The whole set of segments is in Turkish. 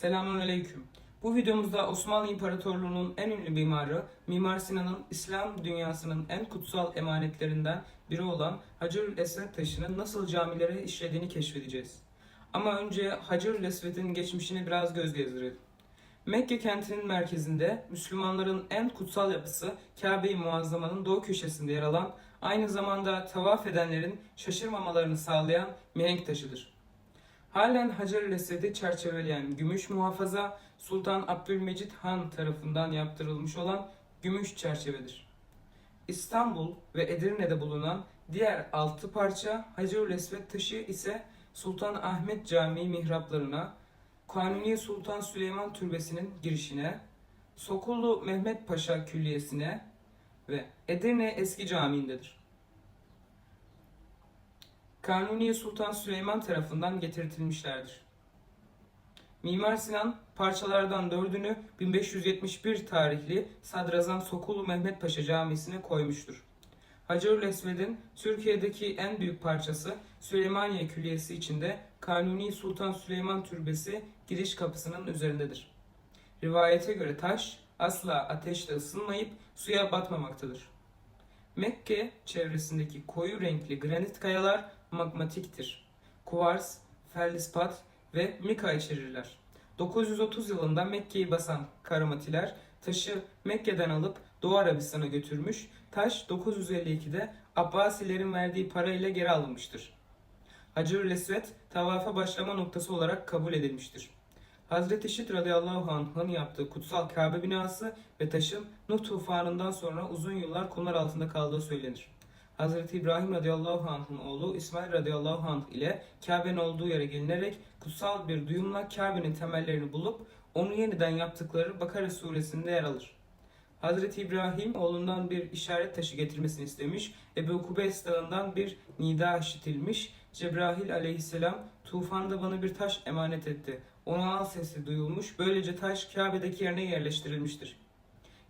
Selamünaleyküm. Bu videomuzda Osmanlı İmparatorluğu'nun en ünlü mimarı Mimar Sinan'ın İslam dünyasının en kutsal emanetlerinden biri olan Hacerül Esved taşının nasıl camilere işlediğini keşfedeceğiz. Ama önce Hacerül Esved'in geçmişini biraz göz gezdirelim. Mekke kentinin merkezinde Müslümanların en kutsal yapısı Kabe-i Muazzama'nın doğu köşesinde yer alan, aynı zamanda tavaf edenlerin şaşırmamalarını sağlayan mihenk taşıdır. Halen Hacer-ül Esed'i çerçeveleyen gümüş muhafaza Sultan Abdülmecit Han tarafından yaptırılmış olan gümüş çerçevedir. İstanbul ve Edirne'de bulunan diğer altı parça Hacer-ül taşı ise Sultan Ahmet Camii mihraplarına, Kanuni Sultan Süleyman Türbesi'nin girişine, Sokullu Mehmet Paşa Külliyesi'ne ve Edirne Eski Camii'ndedir. Kanuni Sultan Süleyman tarafından getirtilmişlerdir. Mimar Sinan parçalardan dördünü 1571 tarihli Sadrazam Sokullu Mehmet Paşa Camisi'ne koymuştur. Hacerül Esved'in Türkiye'deki en büyük parçası Süleymaniye Külliyesi içinde Kanuni Sultan Süleyman Türbesi giriş kapısının üzerindedir. Rivayete göre taş asla ateşle ısınmayıp suya batmamaktadır. Mekke çevresindeki koyu renkli granit kayalar magmatiktir. Kuvars, feldispat ve mika içerirler. 930 yılında Mekke'yi basan Karamatiler taşı Mekke'den alıp Doğu Arabistan'a götürmüş, taş 952'de Abbasilerin verdiği parayla geri alınmıştır. Hacerül Esved tavafa başlama noktası olarak kabul edilmiştir. Hazreti Şit radıyallahu anh'ın yaptığı kutsal Kabe binası ve taşın Nuh tufanından sonra uzun yıllar kumlar altında kaldığı söylenir. Hazreti İbrahim radıyallahu anh'ın oğlu İsmail radıyallahu anh ile Kabe'nin olduğu yere gelinerek kutsal bir duyumla Kabe'nin temellerini bulup onu yeniden yaptıkları Bakara suresinde yer alır. Hazreti İbrahim oğlundan bir işaret taşı getirmesini istemiş. Ebu Kubeys dağından bir nida işitilmiş. Cebrail aleyhisselam tufanda bana bir taş emanet etti. Onu al sesi duyulmuş. Böylece taş Kabe'deki yerine yerleştirilmiştir.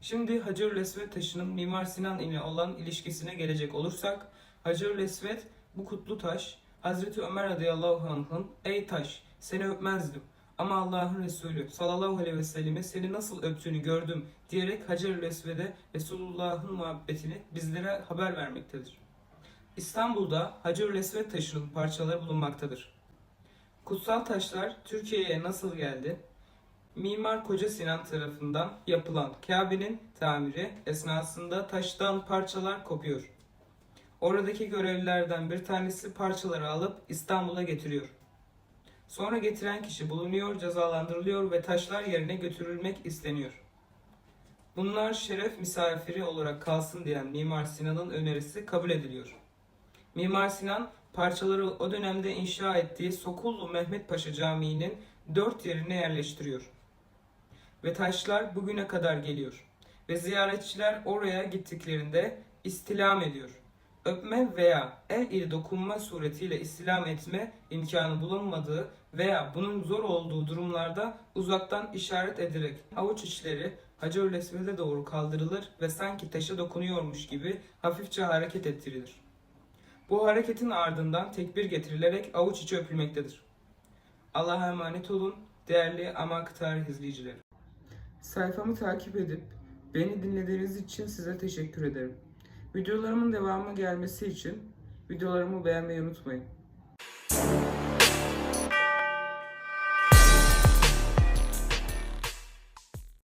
Şimdi Hacerül Esved taşının Mimar Sinan ile olan ilişkisine gelecek olursak, Hacerül Esved bu kutlu taş, Hazreti Ömer radıyallahu anh'ın ey taş seni öpmezdim ama Allah'ın Resulü sallallahu aleyhi ve selleme seni nasıl öptüğünü gördüm diyerek Hacerül Esved'e Resulullah'ın muhabbetini bizlere haber vermektedir. İstanbul'da Hacerül Esved taşının parçaları bulunmaktadır. Kutsal taşlar Türkiye'ye nasıl geldi? Mimar Koca Sinan tarafından yapılan Kabe'nin tamiri esnasında taştan parçalar kopuyor. Oradaki görevlilerden bir tanesi parçaları alıp İstanbul'a getiriyor. Sonra getiren kişi bulunuyor, cezalandırılıyor ve taşlar yerine götürülmek isteniyor. Bunlar şeref misafiri olarak kalsın diyen Mimar Sinan'ın önerisi kabul ediliyor. Mimar Sinan parçaları o dönemde inşa ettiği Sokullu Mehmet Paşa Camii'nin dört yerine yerleştiriyor. Ve taşlar bugüne kadar geliyor. Ve ziyaretçiler oraya gittiklerinde istilam ediyor. Öpme veya el ile dokunma suretiyle istilam etme imkanı bulunmadığı veya bunun zor olduğu durumlarda uzaktan işaret ederek avuç içleri Hacerül Esved'e doğru kaldırılır ve sanki taşa dokunuyormuş gibi hafifçe hareket ettirilir. Bu hareketin ardından tekbir getirilerek avuç içi öpülmektedir. Allah'a emanet olun değerli Amak Tarih izleyicileri. Sayfamı takip edip beni dinlediğiniz için size teşekkür ederim. Videolarımın devamı gelmesi için videolarımı beğenmeyi unutmayın.